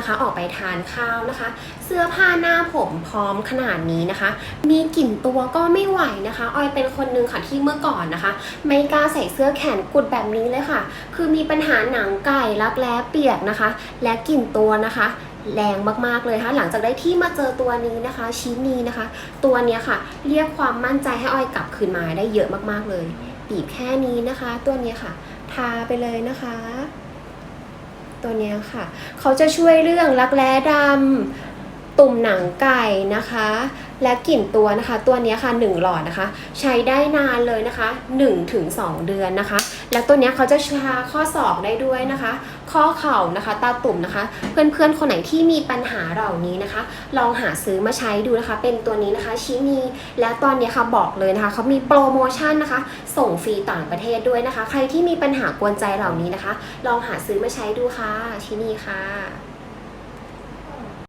นะคะ ออกไปทานข้าวนะคะ เสื้อผ้าหน้าผมพร้อมขนาดนี้นะคะ มีกลิ่นตัวก็ไม่ไหวนะคะ ออยเป็นคนนึงค่ะที่เมื่อก่อนนะคะ ไม่กล้าใส่เสื้อแขนกุดแบบนี้เลยค่ะ คือมีปัญหาหนังไก่รักแร้เปียกนะคะ และกลิ่นตัวนะคะแรงมากๆเลยค่ะหลังจากได้ที่มาเจอตัวนี้นะคะ ชิ้นนี้นะคะ ตัวเนี้ยค่ะ เรียกความมั่นใจให้ออยกลับคืนมาได้เยอะมากๆเลยบีบแค่นี้นะคะ ตัวเนี้ยค่ะ ทาไปเลยนะคะ ตัวนี้ค่ะ เขาจะช่วยเรื่องรักแร้ดำ ตุ่มหนังไก่นะคะ และกลิ่นตัวนะคะ ตัวนี้ค่ะ 1 หลอดนะคะ ใช้ได้นานเลยนะคะ1-2ถึง2เดือนนะคะ แล้วตัวนี้เขาจะชาข้อศอกได้ด้วยนะคะ ข้อเข่านะคะตาตุ่มนะคะ เพื่อนๆ คนไหนที่มีปัญหาเหล่านี้นะคะ ลองหาซื้อมาใช้ดูนะคะ เป็นตัวนี้นะคะชินีและตอนนี้ค่ะบอกเลยนะคะเขามีโปรโมชั่นนะคะ ส่งฟรีต่างประเทศด้วยนะคะ ใครที่มีปัญหากวนใจเหล่านี้นะคะ ลองหาซื้อมาใช้ดูค่ะชินีค่ะ